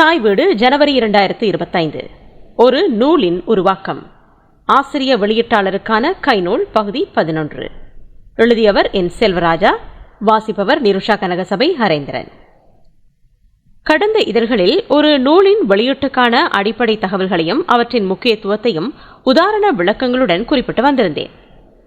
தாய் வீடு ஜனவரி இரண்டாயிரத்து இருபத்தைந்து. ஒரு நூலின் உருவாக்கம். ஆசிரிய வெளியீட்டாளருக்கான கைநூல் பகுதி பதினொன்று. எழுதியவர் என் செல்வராஜா வாசிப்பவர் நிருஷா கனகசபை ஹரேந்திரன். கடந்த இதழ்களில் ஒரு நூலின் வெளியீட்டுக்கான அடிப்படை தகவல்களையும் அவற்றின் முக்கியத்துவத்தையும் உதாரண விளக்கங்களுடன் குறிப்பிட்டு வந்திருந்தேன்.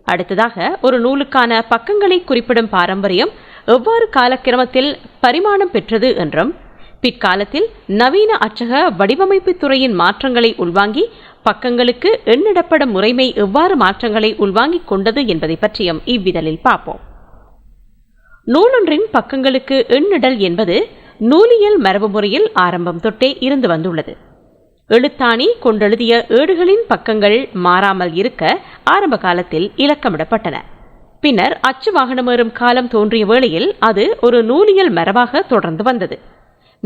அடுத்ததாக ஒரு நூலுக்கான பக்கங்களை குறிப்பிடும் பாரம்பரியம் எவ்வாறு காலக்கிரமத்தில் பரிமாணம் பெற்றது என்றும் பிற்காலத்தில் நவீன அச்சக வடிவமைப்பு துறையின் மாற்றங்களை உள்வாங்கி பக்கங்களுக்கு எண்ணிடப்படும் முறைமை எவ்வாறு மாற்றங்களை உள்வாங்கிக் கொண்டது என்பதை பற்றியும் இவ்விதழில் பார்ப்போம். நூலொன்றின் பக்கங்களுக்கு எண்ணிடல் என்பது நூலியல் மரபு முறையில் ஆரம்பம் தொட்டே இருந்து வந்துள்ளது. எழுத்தாணி கொண்டெழுதிய ஏடுகளின் பக்கங்கள் மாறாமல் இருக்க ஆரம்ப காலத்தில் இலக்கமிடப்பட்டன. பின்னர் அச்சு வாகனமேறும் காலம் தோன்றிய வேளையில் அது ஒரு நூலியல் மரபாக தொடர்ந்து வந்தது.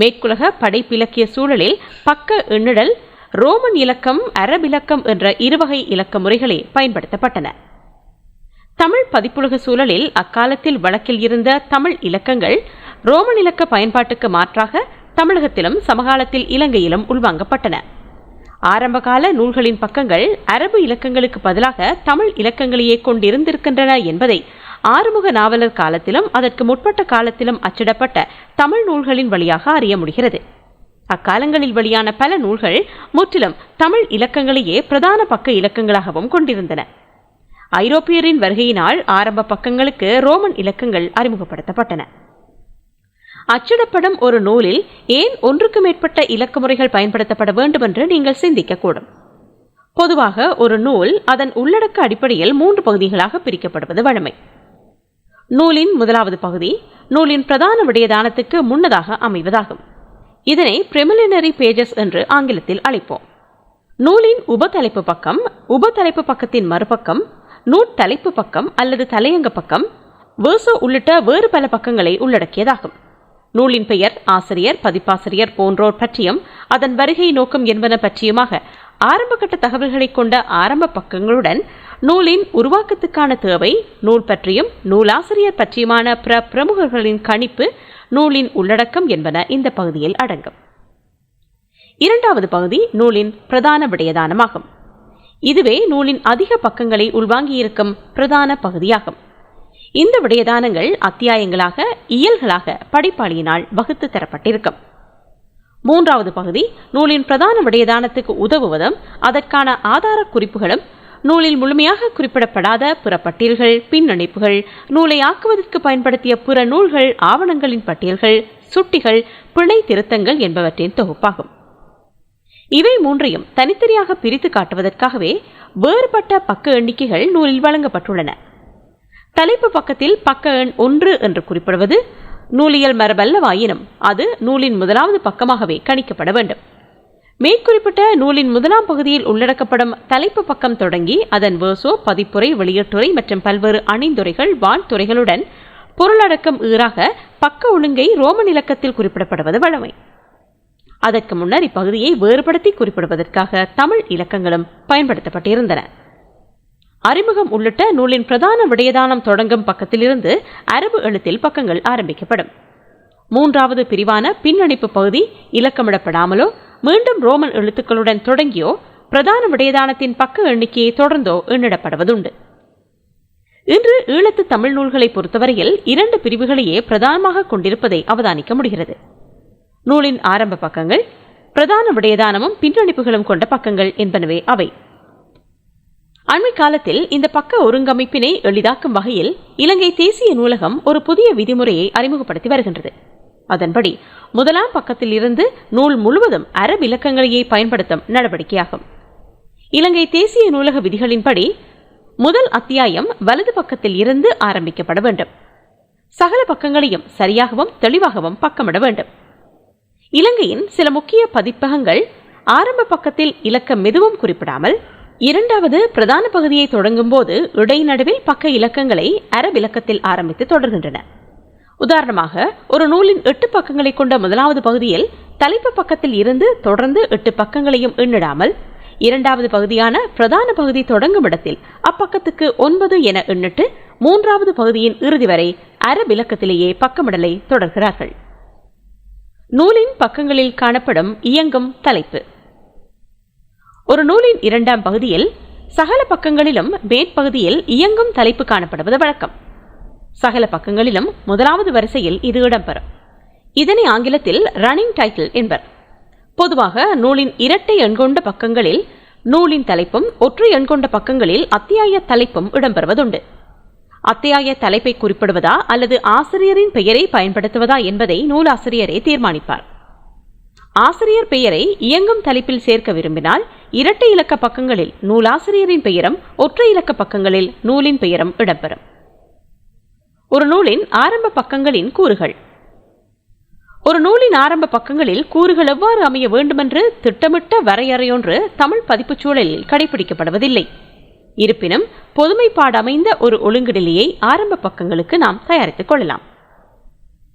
மேற்குலக படைப்பிலக்கிய சூழலில் பக்க எண்ணிடல் ரோமன் இலக்கம் அரபிலக்கம் என்ற இருவகை இலக்க முறைகளே பயன்படுத்தப்பட்டன. தமிழ் பதிப்புலக சூழலில் அக்காலத்தில் வழக்கில் இருந்த தமிழ் இலக்கங்கள் ரோமன் இலக்க பயன்பாட்டுக்கு மாற்றாக தமிழகத்திலும் சமகாலத்தில் இலங்கையிலும் உள்வாங்கப்பட்டன. ஆரம்பகால நூல்களின் பக்கங்கள் அரபு இலக்கங்களுக்கு பதிலாக தமிழ் இலக்கங்களையே கொண்டிருந்திருக்கின்றன என்பதை ஆறுமுக நாவலர் காலத்திலும் அதற்கு முற்பட்ட காலத்திலும் அச்சிடப்பட்ட தமிழ் நூல்களின் வழியாக அறிய முடிகிறது. அக்காலங்களில் வெளியான பல நூல்கள் முற்றிலும் தமிழ் இலக்கங்களையே பிரதான பக்க இலக்கங்களாகவும் கொண்டிருந்தன. ஐரோப்பியரின் வருகையினால் ஆரம்ப பக்கங்களுக்கு ரோமன் இலக்கங்கள் அறிமுகப்படுத்தப்பட்டன. அச்சிடப்படும் ஒரு நூலில் ஏன் ஒன்றுக்கு மேற்பட்ட இலக்க முறைகள் பயன்படுத்தப்பட வேண்டும் என்று நீங்கள் சிந்திக்கக்கூடும். பொதுவாக ஒரு நூல் அதன் உள்ளடக்க அடிப்படையில் மூன்று பகுதிகளாக பிரிக்கப்படுவது வழமை. நூலின் முதலாவது பகுதி நூலின் பிரதான விடயதானத்துக்கு முன்னதாக அமைவதாகும். இதனை பிரிமிலினரி பேஜஸ் என்று ஆங்கிலத்தில் அழைப்போம். நூலின் உபதலைப்பு பக்கம் உபதலைப்பு பக்கத்தின் மறுபக்கம் நூற்தலைப்பு பக்கம் அல்லது தலையங்க பக்கம் வேர்சோ உள்ளிட்ட வேறு பல பக்கங்களை உள்ளடக்கியதாகும். நூலின் பெயர் ஆசிரியர் பதிப்பாசிரியர் போன்றோர் பற்றியும் அதன் வருகை நோக்கம் என்பன பற்றியுமாக ஆரம்பகட்ட தகவல்களை கொண்ட ஆரம்ப பக்கங்களுடன் நூலின் உருவாக்கத்துக்கான தேவை நூல் பற்றியும் நூலாசிரியர் பற்றியுமான பிற பிரமுகர்களின் கணிப்பு நூலின் உள்ளடக்கம் என்பன இந்த பகுதியில் அடங்கும். இரண்டாவது பகுதி நூலின் பிரதான விடயதானமாகும். இதுவே நூலின் அதிக பக்கங்களை உள்வாங்கியிருக்கும் பிரதான பகுதியாகும். இந்த விடயதானங்கள் அத்தியாயங்களாக இயல்களாக படிப்பாளியினால் வகுத்து தரப்பட்டிருக்கும். மூன்றாவது பகுதி நூலின் பிரதான விடயதானத்துக்கு உதவுவதும் அதற்கான ஆதார குறிப்புகளும் நூலில் முழுமையாக குறிப்பிடப்படாத புறப்பட்டியல்கள் பின்னணிப்புகள் நூலை ஆக்குவதற்கு பயன்படுத்திய புற நூல்கள் ஆவணங்களின் பட்டியல்கள் சுட்டிகள் பிழை திருத்தங்கள் என்பவற்றின் தொகுப்பாகும். இவை மூன்றையும் தனித்தனியாக பிரித்து காட்டுவதற்காகவே வேறுபட்ட பக்க எண்ணிக்கைகள் நூலில் வழங்கப்பட்டுள்ளன. தலைப்பு பக்கத்தில் பக்க எண் ஒன்று என்று குறிப்பிடுவது நூலியல் மரபல்லவாயினும் அது நூலின் முதலாவது பக்கமாகவே கணிக்கப்பட வேண்டும். மேற்குறிப்பிட்ட நூலின் முதலாம் பகுதியில் உள்ளடக்கப்படும் தலைப்பு பக்கம் தொடங்கி அதன் வேர்சோ பதிப்புரை வெளியீட்டுரை மற்றும் பல்வேறு அணிந்துரைகள் வாழ்த்துறைகளுடன் பொருளடக்கம் ஈறாக பக்க ஒழுங்கை ரோமன் இலக்கத்தில் குறிப்பிடப்படுவது வழமை. அதற்கு முன்னர் இப்பகுதியை வேறுபடுத்தி குறிப்பிடுவதற்காக தமிழ் இலக்கங்களும் பயன்படுத்தப்பட்டிருந்தன. அறிமுகம் உள்ளிட்ட நூலின் பிரதான விடயதானம் தொடங்கும் பக்கத்திலிருந்து அரபு எழுத்தில் பக்கங்கள் ஆரம்பிக்கப்படும். மூன்றாவது பிரிவான பின்னணிப்பு பகுதி இலக்கமிடப்படாமலோ மீண்டும் ரோமன் எழுத்துக்களுடன் தொடங்கியோ பிரதான விடயதானத்தின் பக்க எண்ணிக்கையை தொடர்ந்தோ எண்ணிடப்படுவதுண்டு. இன்று ஈழத்து தமிழ் நூல்களை பொறுத்தவரையில் இரண்டு பிரிவுகளையே பிரதானமாக கொண்டிருப்பதை அவதானிக்க முடிகிறது. நூலின் ஆரம்ப பக்கங்கள் பிரதான விடயதானமும் பின்னணிப்புகளும் கொண்ட பக்கங்கள் என்பனவே அவை. அண்மை காலத்தில் இந்த பக்க ஒருங்கமைப்பினை எளிதாக்கும் வகையில் இலங்கை தேசிய நூலகம் ஒரு புதிய விதிமுறையை அறிமுகப்படுத்தி வருகின்றது. அதன்படி முதலாம் பக்கத்தில் இருந்து நூல் முழுவதும் அரபு இலக்கங்களையே பயன்படுத்தும் நடவடிக்கையாகும். இலங்கை தேசிய நூலக விதிகளின்படி முதல் அத்தியாயம் வலது பக்கத்தில் இருந்து ஆரம்பிக்கப்பட வேண்டும். சகல பக்கங்களையும் சரியாகவும் தெளிவாகவும் பக்கமிட வேண்டும். இலங்கையின் சில முக்கிய பதிப்பகங்கள் ஆரம்ப பக்கத்தில் இலக்கம் எதுவும் குறிப்பிடாமல் இரண்டாவது பிரதான பகுதியை தொடங்கும் போது இடைநடுவில் பக்க இலக்கங்களை அரபிலக்கத்தில் ஆரம்பித்து தொடர்கின்றன. உதாரணமாக ஒரு நூலின் எட்டு பக்கங்களை கொண்ட முதலாவது பகுதியில் தலைப்பு பக்கத்தில் இருந்து தொடர்ந்து எட்டு பக்கங்களையும் எண்ணிடாமல் இரண்டாவது பகுதியான பிரதான பகுதி தொடங்கும் இடத்தில் அப்பக்கத்துக்கு ஒன்பது என எண்ணிட்டு மூன்றாவது பகுதியின் இறுதி வரை அரபிலக்கத்திலேயே பக்கமிடலை தொடர்கிறார்கள். நூலின் பக்கங்களில் காணப்படும் இயங்கும் தலைப்பு. ஒரு நூலின் இரண்டாம் பகுதியில் சகல பக்கங்களிலும் மேற்பகுதியில் இயங்கும் தலைப்பு காணப்படுவது வழக்கம். சகல பக்கங்களிலும் முதலாவது வரிசையில் இது இடம்பெறும். இதனை ஆங்கிலத்தில் ரன்னிங் டைட்டில் என்பர். பொதுவாக நூலின் இரட்டை எண்கொண்ட பக்கங்களில் நூலின் தலைப்பும் ஒற்றை எண்கொண்ட பக்கங்களில் அத்தியாய தலைப்பும் இடம்பெறுவதுண்டு. அத்தியாய தலைப்பை குறிப்பிடுவதா அல்லது ஆசிரியரின் பெயரை பயன்படுத்துவதா என்பதை நூலாசிரியரே தீர்மானிப்பார். ஆசிரியர் பெயரை இயங்கும் தலைப்பில் சேர்க்க விரும்பினால் இரட்டை இலக்க பக்கங்களில் நூலாசிரியரின் பெயரும் ஒற்றை இலக்க பக்கங்களில் நூலின் பெயரும் இடம்பெறும். ஒரு நூலின் ஆரம்ப பக்கங்களின் கூறுகள். ஒரு நூலின் ஆரம்ப பக்கங்களில் கூறுகள் எவ்வாறு அமைய வேண்டுமென்று திட்டமிட்ட வரையறையொன்று தமிழ் பதிப்புச் சூழலில் கடைபிடிக்கப்படுவதில்லை. இருப்பினும் பொதுமைப்பாடு அமைந்த ஒரு ஒழுங்குநிலையை ஆரம்ப பக்கங்களுக்கு நாம் தயாரித்துக் கொள்ளலாம்.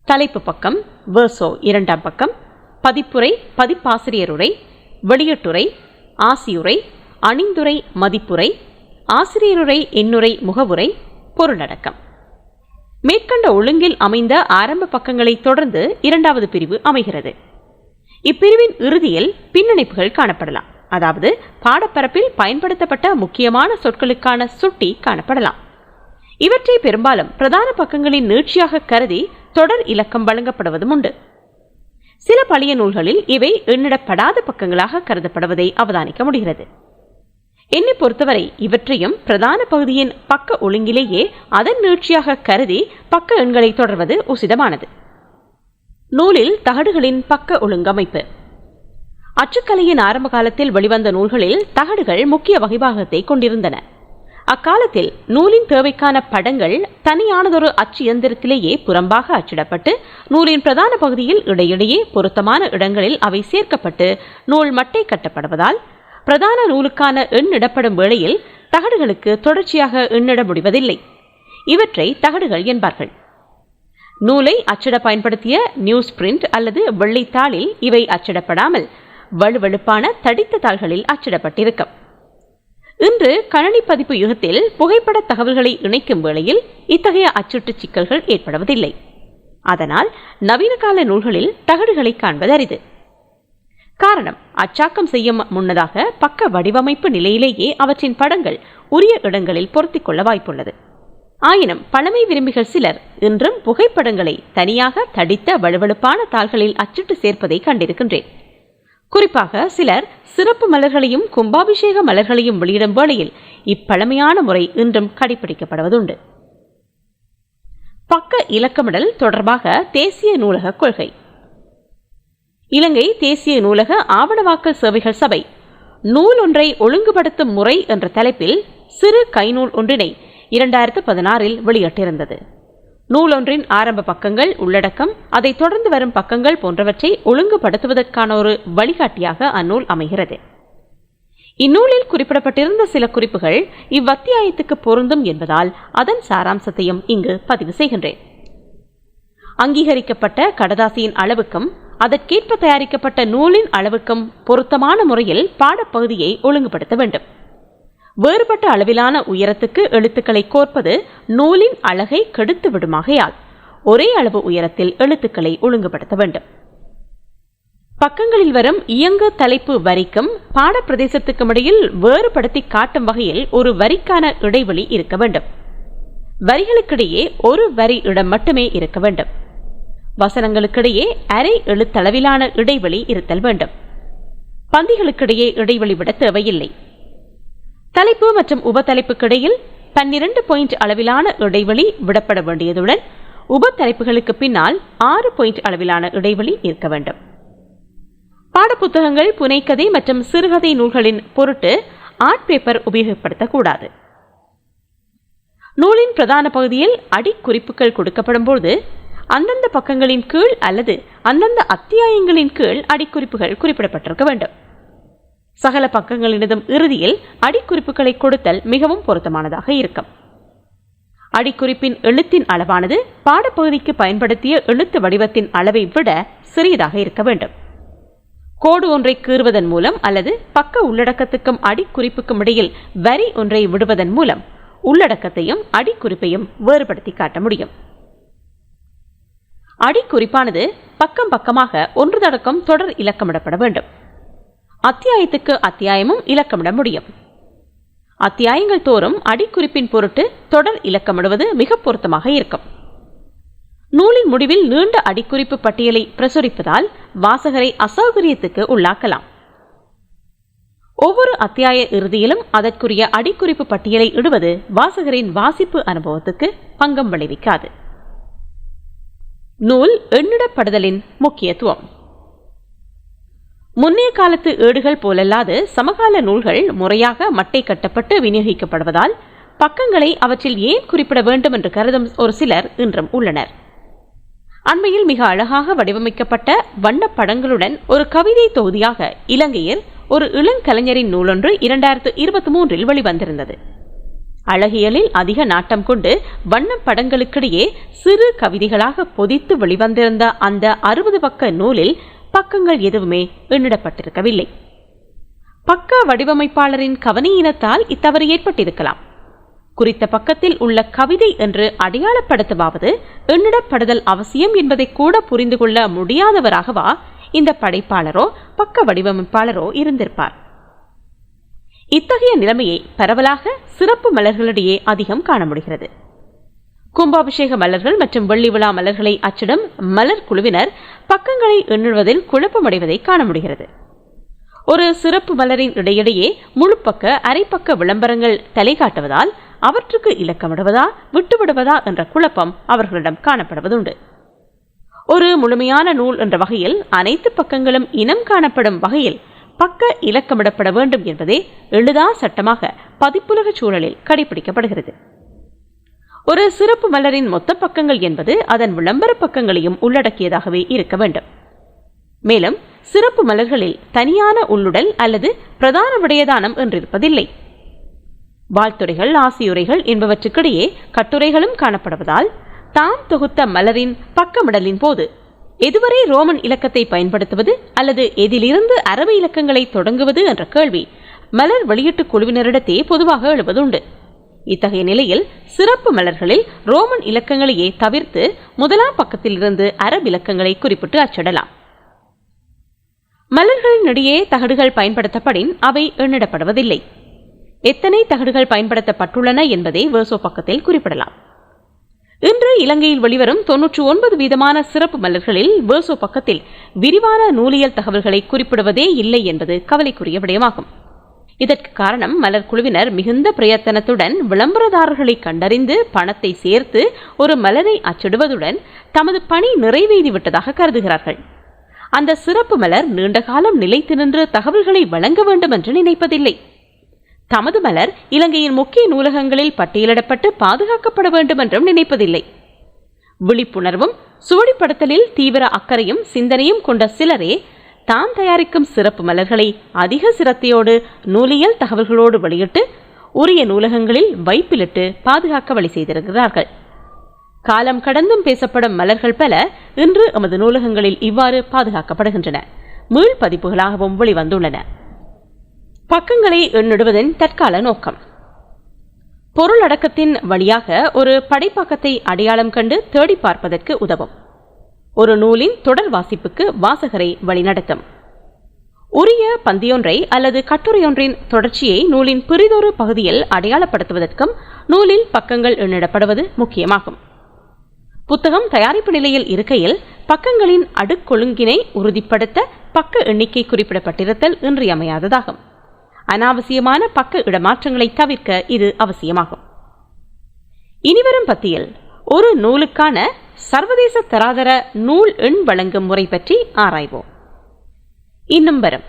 தலைப்பு பக்கம் வேர்சோ இரண்டாம் பக்கம் பதிப்புரை பதிப்பாசிரியருரை வெளியீட்டுரை ஆசியுரை அணிந்துரை மதிப்புரை ஆசிரியருரை எண்ணுரை முகவுரை பொருளடக்கம் மேற்கண்ட ஒழுங்கில் அமைந்த ஆரம்ப பக்கங்களை தொடர்ந்து இரண்டாவது பிரிவு அமைகிறது. இப்பிரிவின் இறுதியில் பின்னணிப்புகள் காணப்படலாம். அதாவது பாடப்பரப்பில் பயன்படுத்தப்பட்ட முக்கியமான சொற்களுக்கான சுட்டி காணப்படலாம். இவற்றை பெரும்பாலும் பிரதான பக்கங்களின் நீட்சியாக கருதி தொடர் இலக்கம் வழங்கப்படுவதும் உண்டு. சில பழைய நூல்களில் இவை எண்ணிடப்படாத பக்கங்களாக கருதப்படுவதை அவதானிக்க முடிகிறது. என்னை பொறுத்தவரை இவற்றையும் பிரதான பகுதியின் பக்க ஒழுங்கிலேயே அதன் நீட்சியாக கருதி பக்க எண்களை தொடர்வது உசிதமானது. நூலில் தகடுகளின் பக்க ஒழுங்கமைப்பு. அச்சுக்கலையின் ஆரம்ப காலத்தில் வெளிவந்த நூல்களில் தகடுகள் முக்கிய வகைபாகத்தை கொண்டிருந்தன. அக்காலத்தில் நூலின் தேவைக்கான படங்கள் தனியானதொரு அச்சு இயந்திரத்திலேயே புறம்பாக அச்சிடப்பட்டு நூலின் பிரதான பகுதியில் இடையிடையே பொருத்தமான இடங்களில் அவை சேர்க்கப்பட்டு நூல் மட்டை கட்டப்படுவதால் பிரதான நூலுக்கான எண்ணிடப்படும் வேளையில் தகடுகளுக்கு தொடர்ச்சியாக எண்ணிட முடிவதில்லை. இவற்றை தகடுகள் என்பார்கள். நூலை அச்சிட பயன்படுத்திய நியூஸ் பிரிண்ட் அல்லது வெள்ளைத்தாளில் இவை அச்சிடப்படாமல் வலுவழுப்பான தடித்த தாள்களில் அச்சிடப்பட்டிருக்கும். இன்று கணனி பதிப்பு யுகத்தில் புகைப்பட தகவல்களை இணைக்கும் வேளையில் இத்தகைய அச்சுட்டு சிக்கல்கள் ஏற்படுவதில்லை. அதனால் நவீன கால நூல்களில் தகடுகளை காண்பது அரிது. காரணம் அச்சாக்கம் செய்யும் முன்னதாக பக்க வடிவமைப்பு நிலையிலேயே அவற்றின் படங்கள் உரிய இடங்களில் பொருத்திக் கொள்ள வாய்ப்புள்ளது. ஆயினும் பழமை விரும்பிகள் சிலர் இன்றும் புகைப்படங்களை தனியாக தடித்த வலுவழுப்பான தாள்களில் அச்சிட்டு சேர்ப்பதை கண்டிருக்கின்றேன். குறிப்பாக சிலர் சிறப்பு மலர்களையும் கும்பாபிஷேக மலர்களையும் வெளியிடும் வேளையில் இப்பழமையான முறை இன்றும் கடைபிடிக்கப்படுவதுண்டு பக்க இலக்கமிடல் தொடர்பாக தேசிய நூலக கொள்கை. இலங்கை தேசிய நூலக ஆவணவாக்கல் சேவைகள் சபை நூல் ஒன்றை ஒழுங்குபடுத்தும் முறை என்ற தலைப்பில் சிறு கைநூல் ஒன்றினை இரண்டாயிரத்து பதினாறில் வெளியிட்டிருந்தது. நூலொன்றின் ஆரம்ப பக்கங்கள் உள்ளடக்கம் அதைத் தொடர்ந்து வரும் பக்கங்கள் போன்றவற்றை ஒழுங்குபடுத்துவதற்கான ஒரு வழிகாட்டியாக அந்நூல் அமைகிறது. இந்நூலில் குறிப்பிடப்பட்டிருந்த சில குறிப்புகள் இவ்வத்தியாயத்துக்கு பொருந்தும் என்பதால் அதன் சாராம்சத்தையும் இங்கு பதிவு செய்கின்றேன். அங்கீகரிக்கப்பட்ட கடதாசியின் அளவுக்கும் அதற்கேற்ப தயாரிக்கப்பட்ட நூலின் அளவுக்கும் பொருத்தமான முறையில் பாடப்பகுதியை ஒழுங்குபடுத்த வேண்டும். வேறுபட்ட அளவிலான உயரத்துக்கு எழுத்துக்களை கோர்ப்பது நூலின் அழகை கெடுத்து விடுமாகையால் ஒரே அளவு உயரத்தில் எழுத்துக்களை ஒழுங்குபடுத்த வேண்டும். பக்கங்களில் வரும் இயங்கு தலைப்பு வரிக்கும் பாடப்பிரதேசத்துக்கும் இடையில் வேறுபடுத்தி காட்டும் வகையில் ஒரு வரிக்கான இடைவெளி இருக்க வேண்டும். வரிகளுக்கிடையே ஒரு வரி இடம் மட்டுமே இருக்க வேண்டும். வசனங்களுக்கிடையே அரை எழுத்தளவிலான இடைவெளி இருத்தல் வேண்டும். பந்திகளுக்கிடையே இடைவெளி விட தேவையில்லை. தலைப்பு மற்றும் உபத்தலைப்புக்கிடையில் பன்னிரண்டு பாயிண்ட் அளவிலான இடைவெளி விடப்பட வேண்டியதுடன் உபத்தலைப்புகளுக்கு பின்னால் ஆறு பாயிண்ட் அளவிலான இடைவெளி இருக்க வேண்டும். பாடப்புத்தகங்கள் புனைக்கதை மற்றும் சிறுகதை நூல்களின் பொருட்டு ஆர்ட் பேப்பர் உபயோகப்படுத்தக்கூடாது. நூலின் பிரதான பகுதியில் அடிக்குறிப்புகள் கொடுக்கப்படும் போது அந்தந்த பக்கங்களின் கீழ் அல்லது அந்தந்த அத்தியாயங்களின் கீழ் அடிக்குறிப்புகள் குறிப்பிடப்பட்டிருக்க வேண்டும். சகல பக்கங்களினதும் இறுதியில் அடிக்குறிப்புகளை கொடுத்தல் மிகவும் பொருத்தமானதாக இருக்கும். அடிக்குறிப்பின் எழுத்தின் அளவானது பாடப்பகுதிக்கு பயன்படுத்திய எழுத்து வடிவத்தின் அளவை விட சிறியதாக இருக்க வேண்டும். கோடு ஒன்றை கீறுவதன் மூலம் அல்லது பக்க உள்ளடக்கத்துக்கும் அடிக்குறிப்புக்கும் இடையில் வரி ஒன்றை விடுவதன் மூலம் உள்ளடக்கத்தையும் அடிக்குறிப்பையும் வேறுபடுத்தி காட்ட முடியும். அடிக்குறிப்பானது பக்கம் பக்கமாக ஒன்று தடக்கம் தொடர் இலக்கமிடப்பட வேண்டும். அத்தியாயத்துக்கு அத்தியாயமும் இலக்கமிட முடியும். அத்தியாயங்கள் தோறும் அடிக்குறிப்பின் பொருட்டு தொடர் இலக்கமிடுவது மிக பொருத்தமாக இருக்கும். நூலின் முடிவில் நீண்ட அடிக்குறிப்பு பட்டியலை பிரசுரிப்பதால் வாசகரை அசௌகரியத்துக்கு உள்ளாக்கலாம். ஒவ்வொரு அத்தியாய இறுதியிலும் அதற்குரிய அடிக்குறிப்பு பட்டியலை இடுவது வாசகரின் வாசிப்பு அனுபவத்துக்கு பங்கம் விளைவிக்காது. நூல் எண்ணிடப்படுதலின் முக்கியத்துவம். முன்னைய காலத்து ஏடுகள் போலல்லாது சமகால நூல்கள் முறையாக மட்டை கட்டப்பட்டு விநியோகிக்கப்படுவதால் பக்கங்களை அவற்றில் ஏன் குறிப்பிட வேண்டும் என்று கருதும் ஒரு சிலர் இன்றும் உள்ளனர். அண்மையில் மிக அழகாக வடிவமைக்கப்பட்ட வண்ணப் படங்களுடன் ஒரு கவிதை தொகுதியாக இலங்கையில் ஒரு இளங்கலைஞரின் நூலொன்று இரண்டாயிரத்து இருபத்தி மூன்றில் வெளிவந்திருந்தது. அழகியலில் அதிக நாட்டம் கொண்டு வண்ணப் படங்களுக்கிடையே சிறு கவிதைகளாக பொதித்து வெளிவந்திருந்த அந்த அறுபது பக்க நூலில் பக்கங்கள் எதுவுமே எண்ணிடப்பட்டிருக்கவில்லை. பக்க வடிவமைப்பாளரின் கவனியினத்தால் இத்தவறு ஏற்பட்டிருக்கலாம். குறித்த பக்கத்தில் உள்ள கவிதை என்று அடையாளப்படுத்துவாவது எண்ணிடப்படுதல் அவசியம் என்பதை கூட புரிந்து கொள்ள முடியாதவராகவா இந்த படைப்பாளரோ பக்க வடிவமைப்பாளரோ இருந்திருப்பார். இத்தகைய நிலைமையை பரவலாக சிறப்பு மலர்களிடையே அதிகம் காண முடிகிறது கும்பாபிஷேக மலர்கள் மற்றும் வெள்ளி விழா மலர்களை அச்சிடும் மலர் குழுவினர் பக்கங்களை எண்ணுவதில் குழப்பமடைவதை காண முடிகிறது ஒரு சிறப்பு மலரின் இடையிடையே முழுப்பக்க அரைப்பக்க விளம்பரங்கள் தலை காட்டுவதால் அவற்றுக்கு இலக்கமிடுவதா விட்டுவிடுவதா என்ற குழப்பம் அவர்களிடம் காணப்படுவதுண்டு. ஒரு முழுமையான நூல் என்ற வகையில் அனைத்து பக்கங்களும் இனம் காணப்படும் வகையில் பக்க இலக்கமிடப்பட வேண்டும் என்பதே எழுதா சட்டமாக பதிப்புலக சூழலில் கடைபிடிக்கப்படுகிறது. ஒரு சிறப்பு மலரின் மொத்த பக்கங்கள் என்பது அதன் விளம்பர பக்கங்களையும் உள்ளடக்கியதாகவே இருக்க வேண்டும். மேலும் சிறப்பு மலர்களில் தனியான உள்ளுடல் அல்லது பிரதான விடயதானம் என்றிருப்பதில்லை. வாழ்த்துறைகள் ஆசியுரைகள் என்பவற்றுக்கிடையே கட்டுரைகளும் காணப்படுவதால் தாம் தொகுத்த மலரின் பக்கமிடலின் போது எதுவரை ரோமன் இலக்கத்தை பயன்படுத்துவது அல்லது எதிலிருந்து அரபு இலக்கங்களை தொடங்குவது என்ற கேள்வி மலர் வெளியீட்டு குழுவினரிடத்தே பொதுவாக எழுவதுண்டு. இத்தகைய நிலையில் சிறப்பு மலர்களில் ரோமன் இலக்கங்களையே தவிர்த்து முதலாம் பக்கத்திலிருந்து அரபு இலக்கங்களை குறிப்பிட்டு அச்சிடலாம். மலர்களின் இடையே தகடுகள் பயன்படுத்தப்படின் அவை எண்ணிடப்படுவதில்லை. எத்தனை தகடுகள் பயன்படுத்தப்பட்டுள்ளன என்பதை வேர்சோ பக்கத்தில் குறிப்பிடலாம். இன்று இலங்கையில் வெளிவரும் தொன்னூற்று ஒன்பது வீதமான சிறப்பு மலர்களில் வேர்சோ பக்கத்தில் விரிவான நூலியல் தகவல்களை குறிப்பிடுவதே இல்லை என்பது கவலைக்குரிய விடயமாகும். இதற்கு காரணம் மலர் குழுவினர் மிகுந்த பிரயத்தனத்துடன் விளம்பரதாரர்களை கண்டறிந்து பணத்தை சேர்த்து ஒரு மலரை அச்சிடுவதுடன் தமது பணி நிறைவேறிவிட்டதாக கருதுகிறார்கள். அந்த சிறப்பு மலர் நீண்ட காலம் நிலைத்து நின்று தகவல்களை வழங்க வேண்டும் என்று நினைப்பதில்லை. தமது மலர் இலங்கையின் முக்கிய நூலகங்களில் பட்டியலிடப்பட்டு பாதுகாக்கப்பட வேண்டும் என்றும் நினைப்பதில்லை. விழிப்புணர்வும் சுவடிப்படுத்தலில் தீவிர அக்கறையும் சிந்தனையும் கொண்ட சிலரே தாம் தயாரிக்கும் சிறப்பு மலர்களை அதிக சிரத்தையோடு நூலியல் தகவல்களோடு வெளியிட்டு உரிய நூலகங்களில் வைப்பிலிட்டு பாதுகாக்க வழி செய்திருக்கிறார்கள். காலம் கடந்தும் பேசப்படும் மலர்கள் பல இன்று எமது நூலகங்களில் இவ்வாறு பாதுகாக்கப்படுகின்றன. மீள் பதிப்புகளாகவும் வெளிவந்துள்ளன. பக்கங்களை எண்ணிடுவதன் தற்கால நோக்கம். பொருளடக்கத்தின் வழியாக ஒரு படைப்பாக்கத்தை அடையாளம் கண்டு தேடி பார்ப்பதற்கு உதவும். ஒரு நூலின் தொடர் வாசிப்புக்கு வாசகரை வழிநடத்தும். உரிய பந்தியொன்றை அல்லது கட்டுரையொன்றின் தொடர்ச்சியை நூலின் பிறிதொரு பகுதியில் அடையாளப்படுத்துவதற்கும் நூலில் பக்கங்கள் எண்ணிடப்படுவது முக்கியமாகும். புத்தகம் தயாரிப்பு நிலையில் இருக்கையில் பக்கங்களின் அடுக்கொழுங்கினை உறுதிப்படுத்த பக்க எண்ணிக்கை குறிப்பிடப்பட்டிருத்தல் இன்றியமையாததாகும். அனாவசியமான பக்க இடமாற்றங்களை தவிர்க்க இது அவசியமாகும். இனிவரும் பத்தியில் ஒரு நூலுக்கான சர்வதேச தராதர நூல் எண் வழங்கும் முறை பற்றி ஆராய்வோம். இன்னும் வரும்.